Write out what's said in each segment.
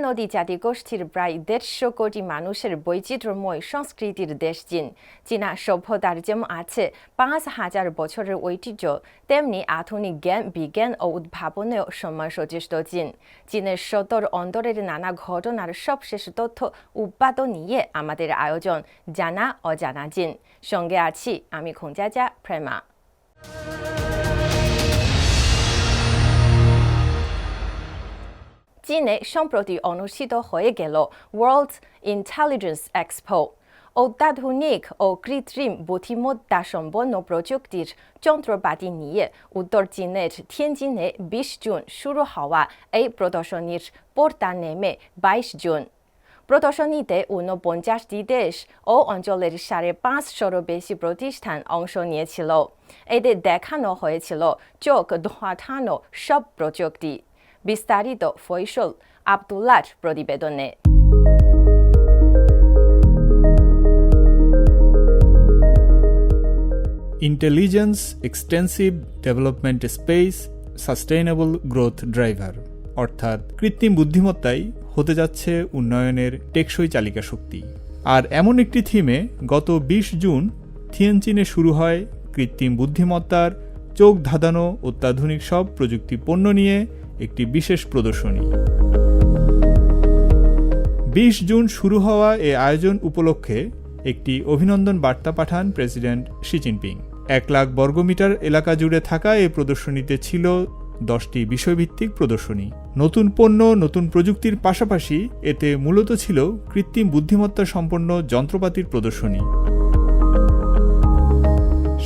ছাপ্পান্নটি জাতিগোষ্ঠীর প্রায় দেড়শো কোটি মানুষের বৈচিত্র্যময় সংস্কৃতির দেশ চীন। চীনা সভ্যতার যেমন আছে পাঁচ হাজার বছরের ঐতিহ্য, তেমনি আধুনিক জ্ঞান, বিজ্ঞান ও উদ্ভাবনেও সময় সচেষ্ট চীন। চীনের সদর অন্তরের নানা ঘটনার সবশেষ তথ্য উৎপাদন নিয়ে আমাদের আয়োজন, জানা অজানা চীন। সঙ্গে আছি আমি খোঁজাজা প্রেমা। চীনে সম্প্রতি অনুষ্ঠিত হয়ে গেল ওয়ার্ল্ড ইন্টেলিজেন্স এক্সপো অত্যাধুনিক ও কৃত্রিম বুদ্ধিমত্তা সম্পন্ন প্রযুক্তির যন্ত্রপাতি নিয়ে উত্তর চীনের তিয়ানজিনে বিশ জুন শুরু হওয়া এই প্রদর্শনীর পর্দা নেমে বাইশ জুন। প্রদর্শনীতে ঊনপঞ্চাশটি দেশ ও অঞ্চলের সাড়ে পাঁচশোরও বেশি প্রতিষ্ঠান অংশ নিয়েছিল। এতে দেখানো হয়েছিল চোখ ধোয়াঠানো সব প্রযুক্তি। বিস্তারিত ফৈসল আবদুল্লার প্রতিবেদনে। Intelligence extensive development space sustainable growth driver অর্থাৎ কৃত্রিম বুদ্ধিমত্তাই হতে যাচ্ছে উন্নয়নের টেকসই চালিকা শক্তি। আর এমন একটি থিমে গত বিশ জুন থিয়েনচিনে শুরু হয় কৃত্রিম বুদ্ধিমত্তার চোখ ধাঁধানো অত্যাধুনিক সব প্রযুক্তি পণ্য নিয়ে একটি বিশেষ প্রদর্শনী। বিশ জুন শুরু হওয়া এ আয়োজন উপলক্ষে একটি অভিনন্দন বার্তা পাঠান প্রেসিডেন্ট শি জিনপিং। এক লাখ বর্গমিটার এলাকা জুড়ে থাকা এই প্রদর্শনীতে ছিল দশটি বিষয়ভিত্তিক প্রদর্শনী। নতুন পণ্য, নতুন প্রযুক্তির পাশাপাশি এতে মূলত ছিল কৃত্রিম বুদ্ধিমত্তা সম্পন্ন যন্ত্রপাতির প্রদর্শনী।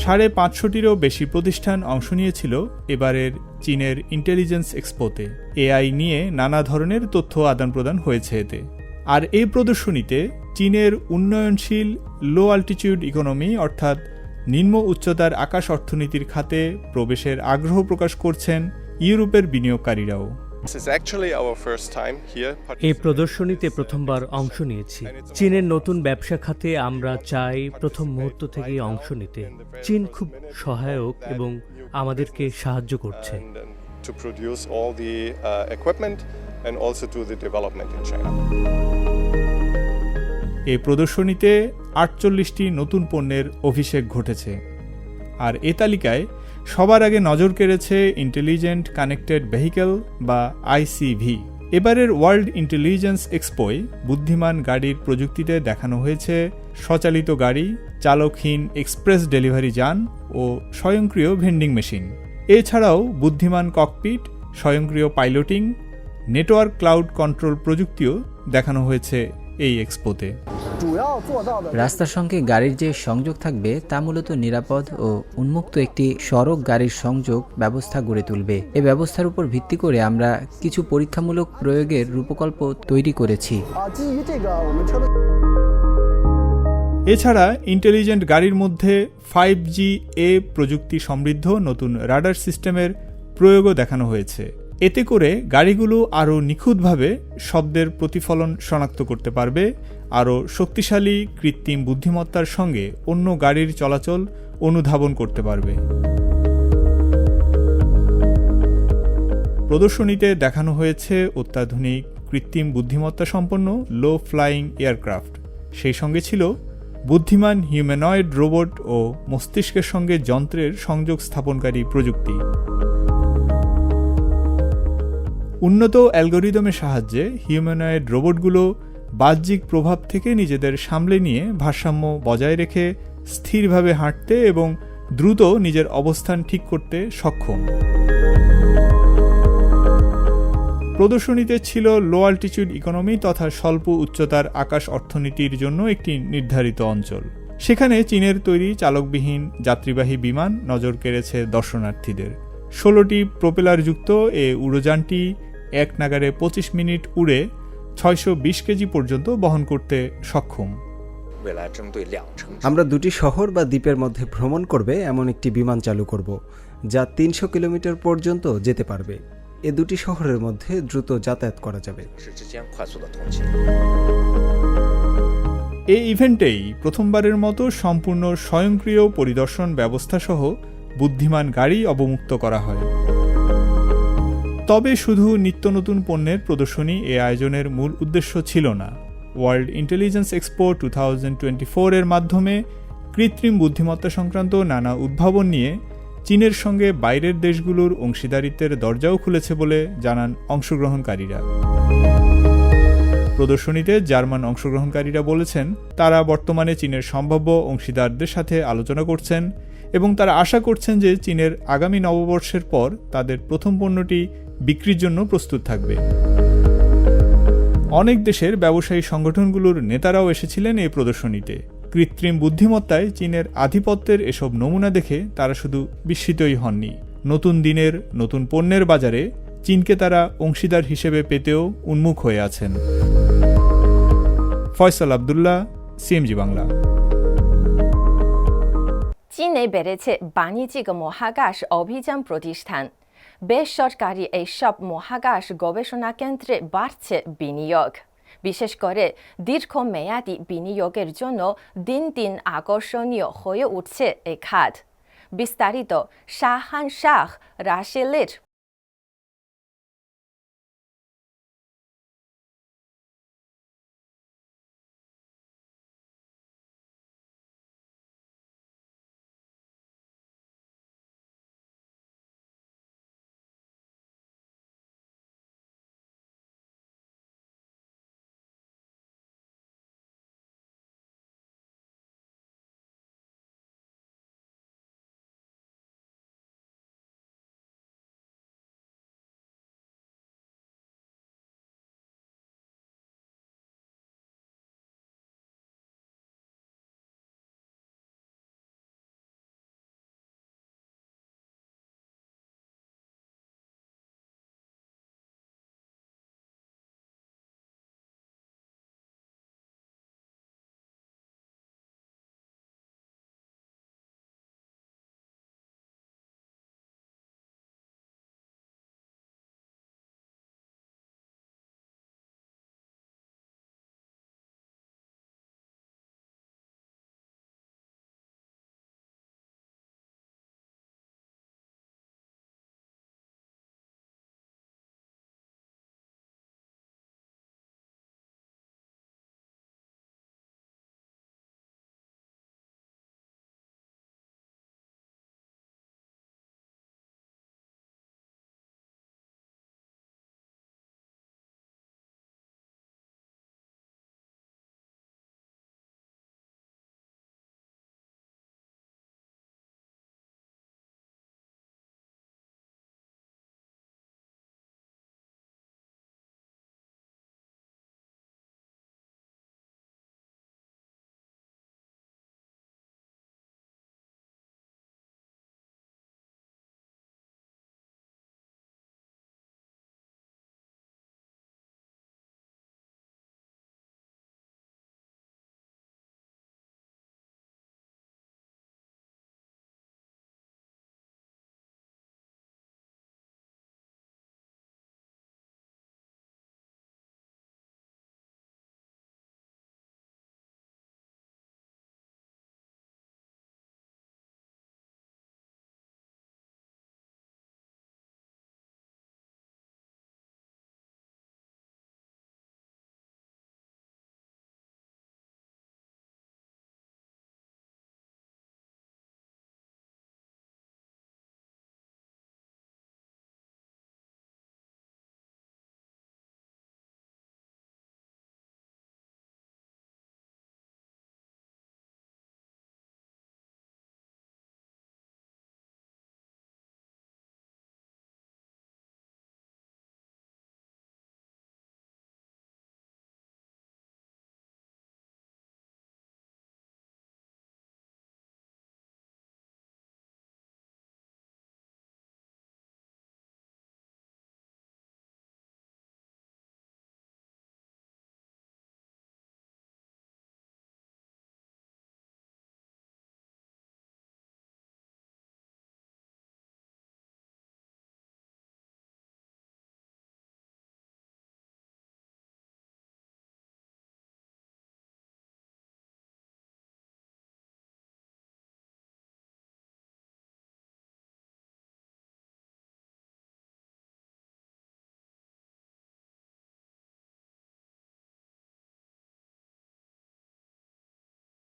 সাড়ে পাঁচশোটিরও বেশি প্রতিষ্ঠান অংশ নিয়েছিল এবারের চীনের ইন্টেলিজেন্স এক্সপোতে। এআই নিয়ে নানা ধরনের তথ্য আদান প্রদান হয়েছে এতে। আর এই প্রদর্শনীতে চীনের উন্নয়নশীল লো অল্টিটিউড ইকোনমি অর্থাৎ নিম্ন উচ্চতার আকাশ অর্থনীতির খাতে প্রবেশের আগ্রহ প্রকাশ করছেন ইউরোপের বিনিয়োগকারীরাও। This is actually our first time here. এই প্রদর্শনীতে প্রথমবার অংশ নিয়েছি চীনের নতুন ব্যবসা খাতে আমরা চাই প্রথম মুহূর্ত থেকেই অংশ নিতে চীন খুব সহায়ক এবং আমাদেরকে সাহায্য করছে to produce all the uh, equipment and also do the development in China. এই প্রদর্শনীতে আটচল্লিশটি নতুন পণ্যের অভিষেক ঘটেছে আর এ তালিকায় সবার আগে নজর কেড়েছে ইন্টেলিজেন্ট কানেক্টেড ভেহিকেল বা আইসিভি এবারের ওয়ার্ল্ড ইন্টেলিজেন্স এক্সপোয় বুদ্ধিমান গাড়ির প্রযুক্তিতে দেখানো হয়েছে স্বচালিত গাড়ি, চালকহীন এক্সপ্রেস ডেলিভারি যান ও স্বয়ংক্রিয় ভেন্ডিং মেশিন। এছাড়াও বুদ্ধিমান ককপিট, স্বয়ংক্রিয় পাইলটিং, নেটওয়ার্ক ক্লাউড কন্ট্রোল প্রযুক্তিও দেখানো হয়েছে। এই এক্সপোতে। রাস্তার সঙ্গে গাড়ির যে সংযোগ থাকবে তা মূলত নিরাপদ ও উন্মুক্ত একটি সড়ক গাড়ির সংযোগ ব্যবস্থা গড়ে তুলবে। এ ব্যবস্থার উপর ভিত্তি করে আমরা কিছু পরীক্ষামূলক প্রয়োগের রূপকল্প তৈরি করেছি। এছাড়া ইন্টেলিজেন্ট গাড়ির মধ্যে ফাইভ জি এ প্রযুক্তি সমৃদ্ধ নতুন রাডার সিস্টেমের প্রয়োগও দেখানো হয়েছে। এতে করে গাড়িগুলো আরও নিখুঁতভাবে শব্দের প্রতিফলন শনাক্ত করতে পারবে, আরও শক্তিশালী কৃত্রিম বুদ্ধিমত্তার সঙ্গে অন্য গাড়ির চলাচল অনুধাবন করতে পারবে। প্রদর্শনীতে দেখানো হয়েছে অত্যাধুনিক কৃত্রিম বুদ্ধিমত্তা সম্পন্ন লো ফ্লাইং এয়ারক্রাফট সেই সঙ্গে ছিল বুদ্ধিমান হিউম্যানয়েড রোবট ও মস্তিষ্কের সঙ্গে যন্ত্রের সংযোগ স্থাপনকারী প্রযুক্তি। উন্নত অ্যালগোরিদমের সাহায্যে হিউম্যানয়েড রোবটগুলো বাহ্যিক প্রভাব থেকে নিজেদের সামলে নিয়ে ভারসাম্য বজায় রেখে স্থিরভাবে হাঁটতে এবং দ্রুত নিজের অবস্থান ঠিক করতে সক্ষম। প্রদর্শনীতে ছিল লো অল্টিটিউড ইকোনমি তথা স্বল্প উচ্চতার আকাশ অর্থনীতির জন্য একটি নির্ধারিত অঞ্চল। সেখানে চীনের তৈরি চালকবিহীন যাত্রীবাহী বিমান নজর কেড়েছে দর্শনার্থীদের। ষোলোটি প্রপেলারযুক্ত এ উড়োযানটি এক নাগারে ২৫ মিনিট উড়ে ছয়শো বিশ কেজি পর্যন্ত বহন করতে সক্ষম। আমরা দুটি শহর বা দ্বীপের মধ্যে ভ্রমণ করবে এমন একটি বিমান চালু করব যা তিনশো কিলোমিটার পর্যন্ত যেতে পারবে। এ দুটি শহরের মধ্যে দ্রুত যাতায়াত করা যাবে। এই ইভেন্টেই প্রথমবারের মতো সম্পূর্ণ স্বয়ংক্রিয় পরিদর্শন ব্যবস্থাসহ বুদ্ধিমান গাড়ি অবমুক্ত করা হয়। তবে শুধু নিত্য নতুন পণ্যের প্রদর্শনী এ আয়োজনের মূল উদ্দেশ্য ছিল না। World intelligence expo two thousand twenty এর মাধ্যমে কৃত্রিম বুদ্ধিমত্তা সংক্রান্ত নানা উদ্ভাবন নিয়ে চীনের সঙ্গে বাইরের দেশগুলোর অংশীদারিত্বের দরজাও খুলেছে বলে জানান অংশগ্রহণকারীরা। প্রদর্শনীতে জার্মান অংশগ্রহণকারীরা বলেছেন, তারা বর্তমানে চীনের সম্ভাব্য অংশীদারদের সাথে আলোচনা করছেন এবং তারা আশা করছেন যে চীনের আগামী নববর্ষের পর তাদের প্রথম পণ্যটি বিক্রির জন্য প্রস্তুত থাকবে। অনেক দেশের ব্যবসায়ী সংগঠনগুলোর নেতারাও এসেছিলেন এই প্রদর্শনীতে। কৃত্রিম বুদ্ধিমত্তায় চীনের আধিপত্যের এসব নমুনা দেখে তারা শুধু বিস্মিতই হননি। নতুন দিনের, নতুন পণ্যের বাজারে চীনকে তারা অংশীদার হিসেবে পেতেও উন্মুখ হয়ে আছেন। ফয়সাল আবদুল্লাহ, সিএমজি বাংলা। চীনে বেড়েছে বাণিজ্যিক মহাকাশ অভিযান প্রতিষ্ঠান। বেসরকারি এইসব মহাকাশ গবেষণা কেন্দ্রে বাড়ছে বিনিয়োগ। বিশেষ করে দীর্ঘমেয়াদী বিনিয়োগের জন্য দিন দিন আকর্ষণীয় হয়ে উঠছে এই খাত। বিস্তারিত শাহান শাহ রাশেলের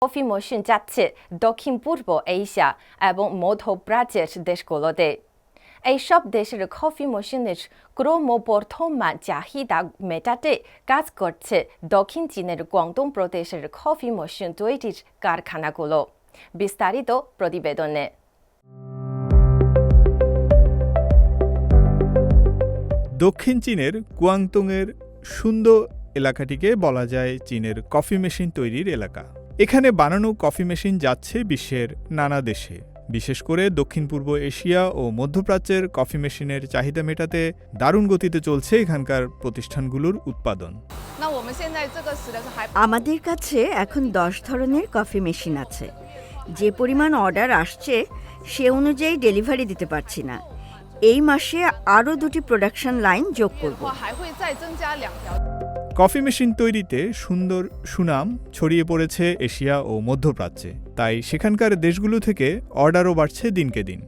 কফি মেশিন যাচ্ছে দক্ষিণ পূর্ব এশিয়া এবং মধ্যপ্রাচ্যের দেশগুলোতে। এইসব দেশের কফি মেশিনের ক্রমবর্ধমান চাহিদা মেটাতে কাজ করছে দক্ষিণ চীনের গুয়াংদং প্রদেশের কফি মেশিন তৈরির কারখানাগুলো। বিস্তারিত প্রতিবেদনে। দক্ষিণ চীনের কুয়াংতংয়ের সুন্দর এলাকাটিকে বলা যায় চীনের কফি মেশিন তৈরির এলাকা। এখানে বানানো কফি মেশিন যাচ্ছে বিশ্বের নানা দেশে। বিশেষ করে দক্ষিণ পূর্ব এশিয়া ও মধ্যপ্রাচ্যের কফি মেশিনের চাহিদা মেটাতে দারুণ গতিতে চলছে এখানকার প্রতিষ্ঠানগুলোর উৎপাদন। আমাদের কাছে এখন দশ ধরনের কফি মেশিন আছে। যে পরিমাণ অর্ডার আসছে, সে অনুযায়ী ডেলিভারি দিতে পারছি না। এই মাসে আরও দুটি প্রোডাকশন লাইন যোগ করব। কফি মেশিন তৈরিতে সুন্দর সুনাম ছড়িয়ে পড়েছে এশিয়া ও মধ্যপ্রাচ্যে। তাই সেখানকার দেশগুলো থেকে অর্ডারও বাড়ছে দিনকে দিন।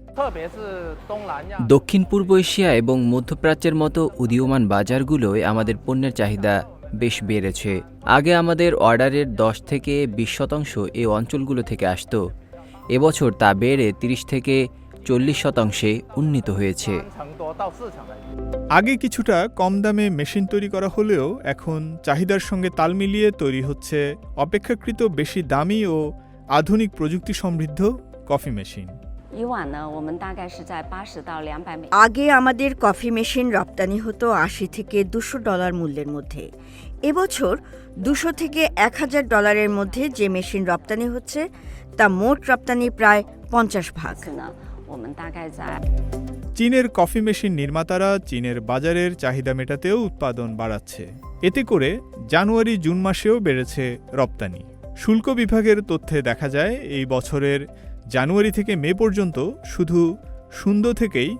দক্ষিণ পূর্ব এশিয়া এবং মধ্যপ্রাচ্যের মতো উদীয়মান বাজারগুলোয় আমাদের পণ্যের চাহিদা বেশ বেড়েছে। আগে আমাদের অর্ডারের 10 থেকে ২০ শতাংশ এই অঞ্চলগুলো থেকে আসতো। এবছর তা বেড়ে ৩০ থেকে চল্লিশ শতাংশে উন্নীত হয়েছে। আগে কিছুটা কম দামে মেশিন তৈরি করা হলেও এখন চাহিদার সঙ্গে তাল মিলিয়ে তৈরি হচ্ছে অপেক্ষাকৃত বেশি দামি ও আধুনিক প্রযুক্তি সমৃদ্ধ কফি মেশিন। আগে আমাদের কফি মেশিন রপ্তানি হতো আশি থেকে দুশো ডলার মূল্যের মধ্যে। এবছর দুশো থেকে এক হাজার ডলারের মধ্যে যে মেশিন রপ্তানি হচ্ছে তা মোট রপ্তানি প্রায় পঞ্চাশ ভাগ। 我们大概在 চীনের কফি মেশিন নির্মাতারা চীনের বাজারের চাহিদা মেটাতেও উৎপাদন বাড়াচ্ছে এতে করে জানুয়ারি জুন মাসেও বেড়েছে রপ্তানি শুল্ক বিভাগের তথ্যে দেখা যায় এই বছরের জানুয়ারি থেকে মে পর্যন্ত শুধু সুন্দর থেকেই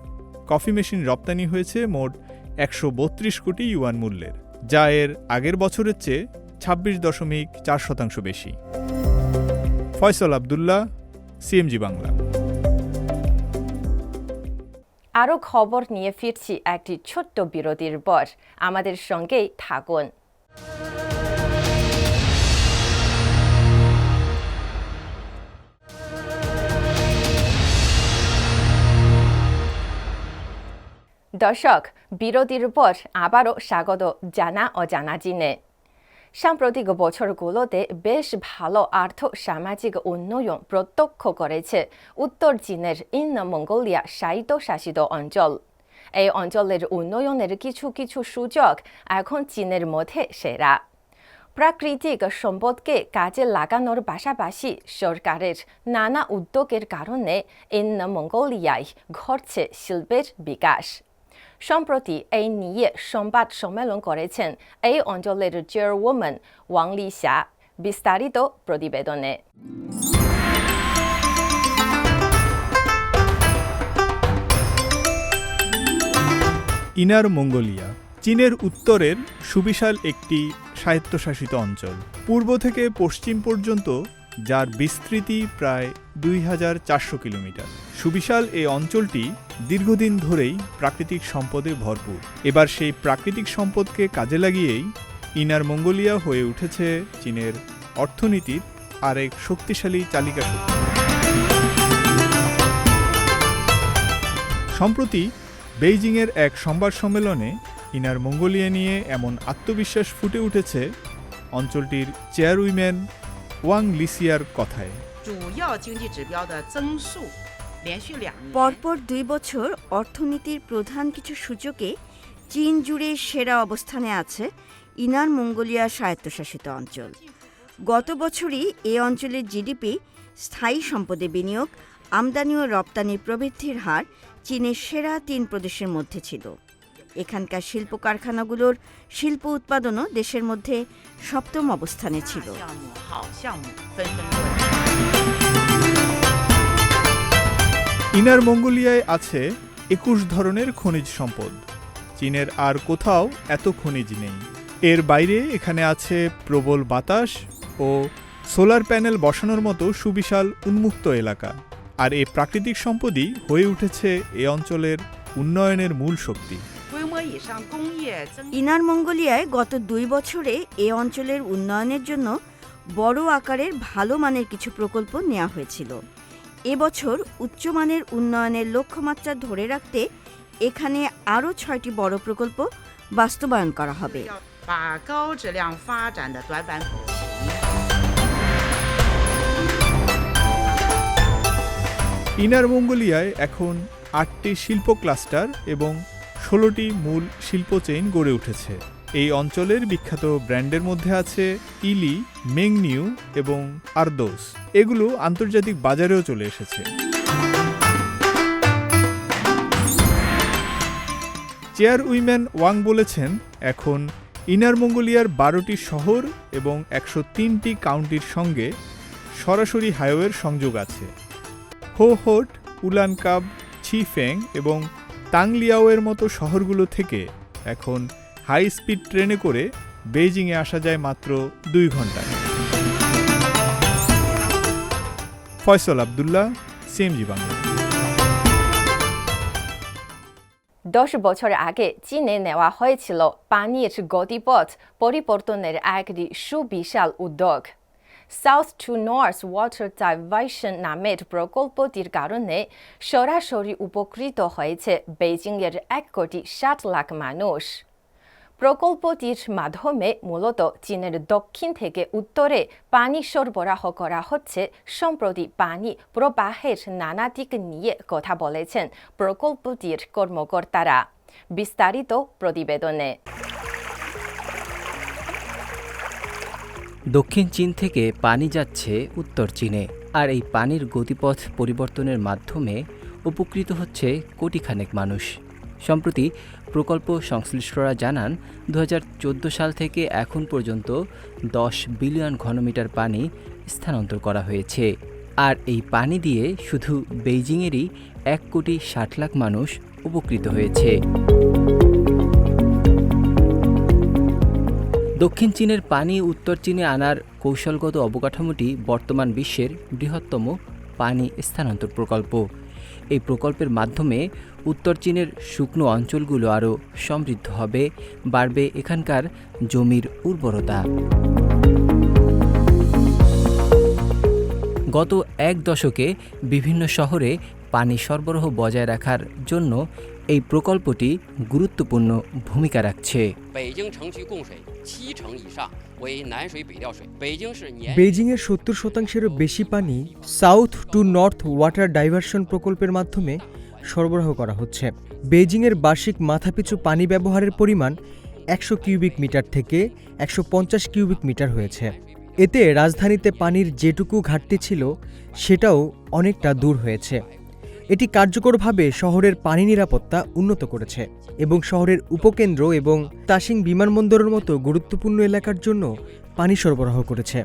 কফি মেশিন রপ্তানি হয়েছে মোট একশো বত্রিশ কোটি ইউয়ান মূল্যের যা এর আগের বছরের চেয়ে ছাব্বিশ দশমিক চার শতাংশ বেশি ফয়সল আবদুল্লাহ সিএমজি বাংলা আরও খবর নিয়ে ফিরছি একটি ছোট্ট বিরতির পর। আমাদের সঙ্গেই থাকুন। দর্শক, বিরতির পর আবারও স্বাগত জানা অজানা জিনে। সাম্প্রতিক বছরগুলোতে বেশ ভালো আর্থ সামাজিক উন্নয়ন প্রত্যক্ষ করেছে উত্তর চীনের ইন মঙ্গোলিয়া স্বায়ত্তশাসিত অঞ্চল। এই অঞ্চলের উন্নয়নের কিছু কিছু সুযোগ এখন চীনের মধ্যে সেরা। প্রাকৃতিক সম্পদকে কাজে লাগানোর পাশাপাশি সরকারের নানা উদ্যোগের কারণে ইন মঙ্গোলিয়ায় ঘটছে শিল্পের বিকাশ। সম্প্রতি এই নিয়ে সংবাদ সম্মেলন করেছেন এই অঞ্চলের চেয়ারওম্যান ওয়াং লিশা বিস্তারিত প্রতিবেদনে। ইনার মঙ্গোলিয়া, চীনের উত্তরের সুবিশাল একটি স্বায়ত্তশাসিত অঞ্চল। পূর্ব থেকে পশ্চিম পর্যন্ত যার বিস্তৃতি প্রায় দুই হাজার চারশো কিলোমিটার। সুবিশাল এই অঞ্চলটি দীর্ঘদিন ধরেই প্রাকৃতিক সম্পদে ভরপুর। এবার সেই প্রাকৃতিক সম্পদকে কাজে লাগিয়েই ইনার মঙ্গোলিয়া হয়ে উঠেছে চীনের অর্থনীতির আরেক শক্তিশালী চালিকা শক্তি। সম্প্রতি বেইজিংয়ের এক সংবাদ সম্মেলনে ইনার মঙ্গোলিয়া নিয়ে এমন আত্মবিশ্বাস ফুটে উঠেছে অঞ্চলটির চেয়ারউইম্যান ওয়াং লিসিয়ার কথায় পরপর দুই বছর অর্থনীতির প্রধান কিছু সূচকে চীন জুড়ে সেরা অবস্থানে আছে ইনার মঙ্গোলিয়া স্বায়ত্তশাসিত অঞ্চল। গত বছরই এ অঞ্চলের জিডিপি স্থায়ী সম্পদে বিনিয়োগ আমদানি ও রপ্তানি প্রবৃদ্ধির হার চীনের সেরা তিন প্রদেশের মধ্যে ছিল। এখানকার শিল্প কারখানাগুলোর শিল্প উৎপাদনও দেশের মধ্যে সপ্তম অবস্থানে ছিল। ইনার মঙ্গোলিয়ায় আছে একুশ ধরনের খনিজ সম্পদ। চীনের আর কোথাও এত খনিজ নেই। এর বাইরে এখানে আছে প্রবল বাতাস ও সোলার প্যানেল বসানোর মতো সুবিশাল উন্মুক্ত এলাকা। আর এই প্রাকৃতিক সম্পদই হয়ে উঠেছে এ অঞ্চলের উন্নয়নের মূল শক্তি। ইনার মঙ্গোলিয়ায় গত দুই বছরে এ অঞ্চলের উন্নয়নের জন্য বড় আকারের ভালো মানের কিছু প্রকল্প নেওয়া হয়েছিল। এবছর উচ্চমানের উন্নয়নের লক্ষ্যমাত্রা ধরে রাখতে এখানে আরও ছয়টি বড় প্রকল্প বাস্তবায়ন করা হবে। ইনার মঙ্গোলিয়ায় এখন আটটি শিল্প ক্লাস্টার এবং ষোলোটি মূল শিল্প চেইন গড়ে উঠেছে। এই অঞ্চলের বিখ্যাত ব্র্যান্ডের মধ্যে আছে ইলি, মেংনিউ এবং আরদোস। এগুলো আন্তর্জাতিক বাজারেও চলে এসেছে। চেয়ার উইম্যান ওয়াং বলেছেন, এখন ইনার মঙ্গোলিয়ার বারোটি শহর এবং একশো তিনটি কাউন্টির সঙ্গে সরাসরি হাইওয়ের সংযোগ আছে। হোহোট, উলানকাব, ছিফেং এবং তাংলিয়াওয়ের মতো শহরগুলো থেকে এখন হাই স্পিড ট্রেনে করে বেইজিংয়ে আসা যায় মাত্র দুই ঘন্টায় ফয়সল আবদুল্লাহ, সিএমজি বাংলা। দশ বছর আগে চীনে নেওয়া হয়েছিল পানির গতিপথ পরিবর্তনের একটি সুবিশাল উদ্যোগ। South to north water diversion নামের প্রকল্পটির কারণে সরাসরি উপকৃত হয়েছে বেইজিংয়ের এক কোটি ষাট লাখ মানুষ। প্রকল্পটির মাধ্যমে মূলত চীনের দক্ষিণ থেকে উত্তরে পানি সরবরাহ করা হচ্ছে সম্প্রতি পানি প্রবাহের নানা দিক নিয়ে কথা বলেছেন প্রকল্পটির কর্মকর্তারা। বিস্তারিত প্রতিবেদনে। দক্ষিণ চীন থেকে পানি যাচ্ছে উত্তর চীনে, আর এই পানির গতিপথ পরিবর্তনের মাধ্যমে উপকৃত হচ্ছে কোটিখানেক মানুষ। সম্প্রতি প্রকল্প সংশ্লিষ্টরা জানান দু হাজার চোদ্দ সাল থেকে এখন পর্যন্ত দশ বিলিয়ন ঘনমিটার পানি স্থানান্তর করা হয়েছে। আর এই পানি দিয়ে শুধু বেইজিংয়েরই এক কোটি ষাট লাখ মানুষ উপকৃত হয়েছে। দক্ষিণ চীনের পানি, উত্তর চীনে আনার কৌশলগত অবকাঠামোটি বর্তমান বিশ্বের বৃহত্তম পানি স্থানান্তর প্রকল্প। এই প্রকল্পের মাধ্যমে উত্তর চীনের শুকনো অঞ্চলগুলো আরও সমৃদ্ধ হবে, বাড়বে এখানকার জমির উর্বরতা। গত এক দশকে বিভিন্ন শহরে পানি সরবরাহ বজায় রাখার জন্য এই প্রকল্পটি গুরুত্বপূর্ণ ভূমিকা রাখছে। বেইজিংয়ের সত্তর শতাংশেরও বেশি পানি south to north water diversion প্রকল্পের মাধ্যমে সরবরাহ করা হচ্ছে। বেইজিংয়ের বার্ষিক মাথাপিছু পানি ব্যবহারের পরিমাণ একশো কিউবিক মিটার থেকে একশো পঞ্চাশ কিউবিক মিটার হয়েছে। এতে রাজধানীতে পানির যেটুকু ঘাটতি ছিল সেটাও অনেকটা দূর হয়েছে। এটি কার্যকরভাবে শহরের পানি নিরাপত্তা উন্নত করেছে এবং শহরের উপকেন্দ্র এবং তাসিং বিমানবন্দরের মতো গুরুত্বপূর্ণ এলাকার জন্য পানি সরবরাহ করেছে।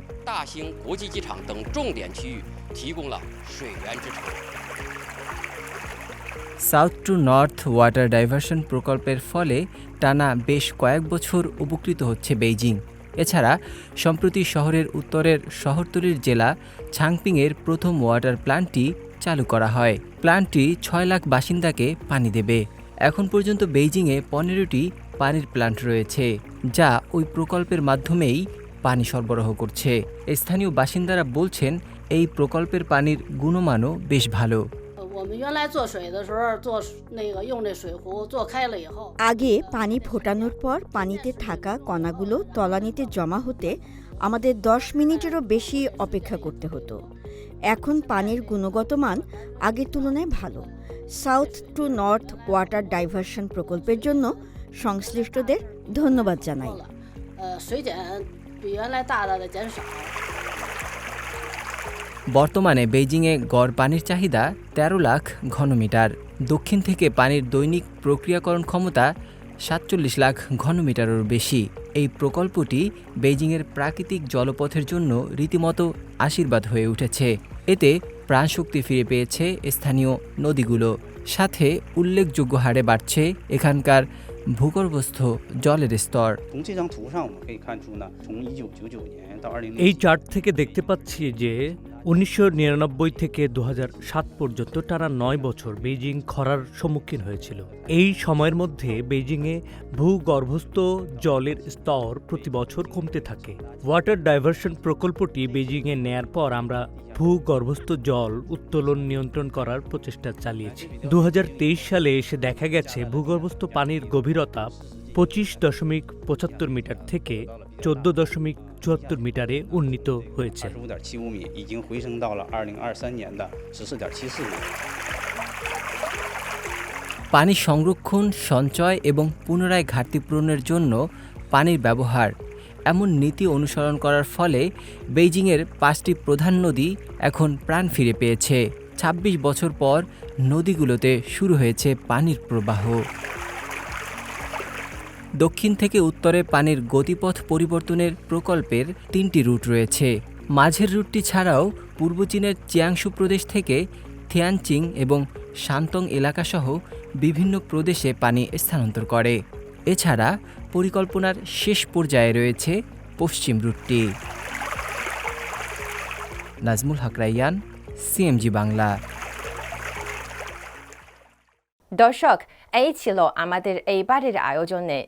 South to north water diversion প্রকল্পের ফলে টানা বেশ কয়েক বছর উপকৃত হচ্ছে বেইজিং। এছাড়া সম্প্রতি শহরের উত্তরের শহরতলির জেলা ছাংপিংয়ের প্রথম ওয়াটার প্ল্যান্টটি চালু করা হয়। প্ল্যান্টটি ছয় লাখ বাসিন্দাকে পানি দেবে। এখন পর্যন্ত বেইজিংয়ে পনেরোটি পানির প্ল্যান্ট রয়েছে, যা ওই প্রকল্পের মাধ্যমেই পানি সরবরাহ করছে। স্থানীয় বাসিন্দারা বলছেন, এই প্রকল্পের পানির গুণমানও বেশ ভালো। আগে পানি ফোটানোর পর পানিতে থাকা কণাগুলো তলানিতে জমা হতে আমাদের দশ মিনিটেরও বেশি অপেক্ষা করতে হতো। এখন পানির গুণগত মান আগের তুলনায় ভালো। South to north water diversion প্রকল্পের জন্য সংশ্লিষ্টদের ধন্যবাদ জানাই। বর্তমানে বেইজিংয়ে গড় পানির চাহিদা ১৩ লাখ ঘনমিটার। দক্ষিণ থেকে পানির দৈনিক প্রক্রিয়াকরণ ক্ষমতা সাতচল্লিশ লাখ ঘনমিটারের বেশি। এই প্রকল্পটি বেইজিংয়ের প্রাকৃতিক জলপথের জন্য রীতিমতো আশীর্বাদ হয়ে উঠেছে। এতে প্রাণশক্তি ফিরে পেয়েছে স্থানীয় নদীগুলো। সাথে উল্লেখযোগ্য হারে বাড়ছে এখানকার ভূগর্ভস্থ জলের স্তর। এই চার্ট থেকে দেখতে পাচ্ছি যে উনিশশো নিরানব্বই থেকে দু সাত পর্যন্ত টানা নয় বছর বেইজিং খরার সম্মুখীন হয়েছিল। এই সময়ের মধ্যে বেইজিংয়ে ভূগর্ভস্থ জলের স্তর প্রতি বছর কমতে থাকে। ওয়াটার ডাইভারশন প্রকল্পটি বেইজিংয়ে নেয়ার পর আমরা ভূগর্ভস্থ জল উত্তোলন নিয়ন্ত্রণ করার প্রচেষ্টা চালিয়েছি। দু হাজার তেইশ সালে এসে দেখা গেছে ভূগর্ভস্থ পানির গভীরতা পঁচিশ দশমিক পঁচাত্তর মিটার থেকে চোদ্দ দশমিক চুয়াত্তর মিটারে উন্নীত হয়েছে। পানি সংরক্ষণ, সঞ্চয় এবং পুনরায় ঘাটতি পূরণের জন্য পানির ব্যবহার। এমন নীতি অনুসরণ করার ফলে বেইজিংয়ের পাঁচটি প্রধান নদী এখন প্রাণ ফিরে পেয়েছে। ২৬ বছর পর নদীগুলোতে শুরু হয়েছে পানির প্রবাহ। দক্ষিণ থেকে উত্তরে পানির গতিপথ পরিবর্তনের প্রকল্পের তিনটি রুট রয়েছে। মাঝের রুটটি ছাড়াও পূর্ব চীনের চিয়াংশু প্রদেশ থেকে থিয়ানচিং এবং শান্তং এলাকাসহ বিভিন্ন প্রদেশে পানি স্থানান্তর করে। এছাড়া পরিকল্পনার শেষ পর্যায়ে রয়েছে পশ্চিম রুটটি। নাজমুল হক রাইয়ান, সিএমজি বাংলা। দর্শক, এই ছিল আমাদের এইবারের আয়োজনে।